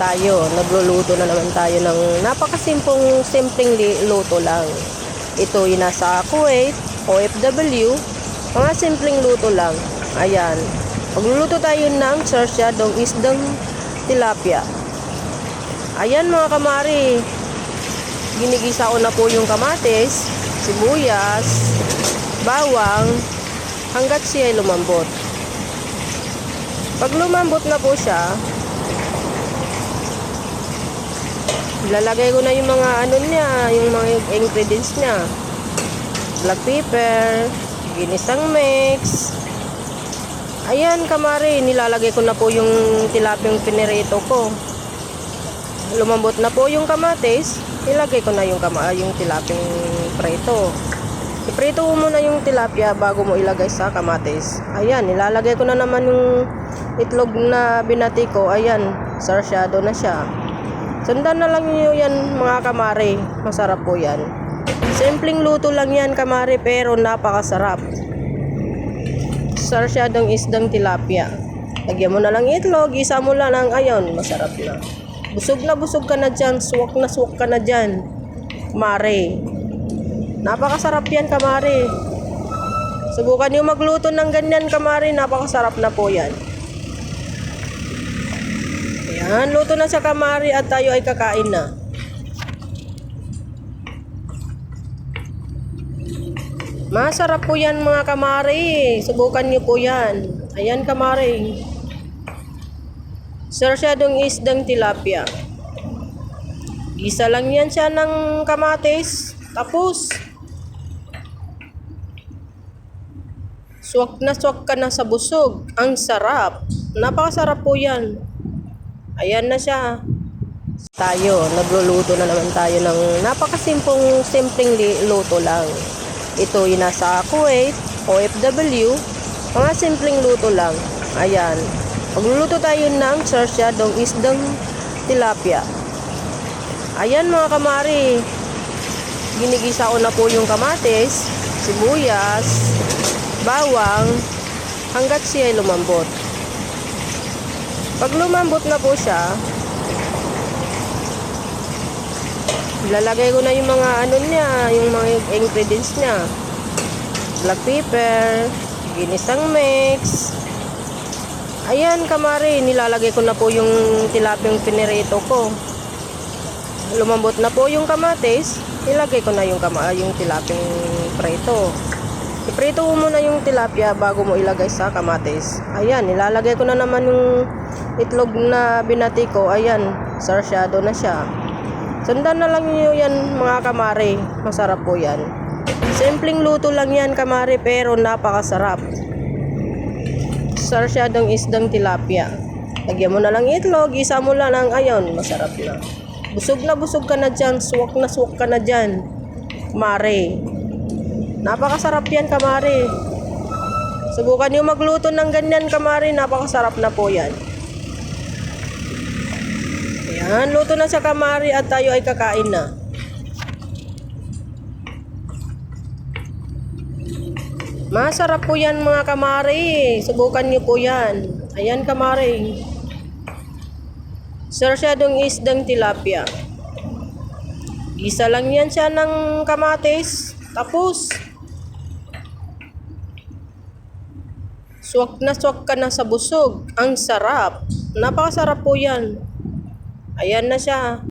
Tayo, nagluluto na naman tayo ng napakasimpong simpleng luto lang. Ito yung nasa Kuwait, OFW, mga simpleng luto lang. Ayan. Magluluto tayo ng sarsyadong isdang tilapia. Ayan mga kamari, ginigisa ko na po yung kamatis, sibuyas, bawang, hanggat siya lumambot. Pag lumambot na po siya, Lalagay ko na yung mga ano niya, yung mga ingredients niya. Black pepper, ginisang mix. Ayan, kamari, nilalagay ko na po yung tilapiyang pinirito ko. Lumambot na po yung kamatis, ilagay ko na yung, kama, yung tilapiyang prito. Iprito mo muna yung tilapia bago mo ilagay sa kamatis. Ayan, nilalagay ko na naman yung itlog na binati ko. Ayan, sarsyado na siya. Sundan na lang nyo yan mga kamari. Masarap po yan. Simpleng luto lang yan kamari pero napakasarap. Sarsyadong isdang tilapia. Lagyan mo na lang itlog, isa mo lang ang ayon. Masarap na. Busog na busog ka na dyan. Swak na swak ka na dyan. Mare. Napakasarap yan kamari. Subukan nyo magluto ng ganyan kamari. Napakasarap na po yan. Ayan, luto na sa kamari at tayo ay kakain na. Masarap po yan mga kamari. Subukan niyo po yan. Ayan kamari. Sarsyadong isdang tilapia. Isa lang yan siya ng kamatis. Tapos, swak na swak ka na sa busog. Ang sarap. Napakasarap po yan. Ayan na siya. Tayo, nagluluto na naman tayo ng napakasimpong simpleng luto lang. Ito yung nasa Kuwait, OFW, mga simpleng luto lang. Ayan. Magluluto tayo ng sarsyadong isdang tilapia. Ayan mga kamari. Ginigisa ko na po yung kamatis, sibuyas, bawang, hanggat siya lumambot. Pag lumambot na po siya, lalagay ko na yung mga ano niya, yung mga ingredients niya. Black pepper, ginisang mix. Ayan, kamari, nilalagay ko na po yung tilapiyang pinirito ko. Lumambot na po yung kamatis, ilagay ko na yung, kama, yung tilapiyang prito. Iprito mo muna yung tilapia bago mo ilagay sa kamatis. Ayan, nilalagay ko na naman yung itlog na binati ko. Ayan, sarsyado na siya. Sundan na lang nyo yan mga kamari. Masarap po yan. Simpleng luto lang yan kamari pero napakasarap. Sarsyadong isdang tilapia. Lagyan mo na lang itlog, isa mo lang ang. Masarap na. Busog na busog ka na dyan. Swak na swak ka na dyan. Mare. Napakasarap yan, kamari. Subukan nyo magluto ng ganyan, kamari. Napakasarap na po yan. Ayan, luto na sa kamari at tayo ay kakain na. Masarap po yan mga kamari. Subukan nyo po yan. Ayan kamari. Sarsyadong isdang tilapia. Isa lang yan siya ng kamatis. Tapos, swak na swak ka na sa busog. Ang sarap. Napakasarap po yan. Ayan na siya.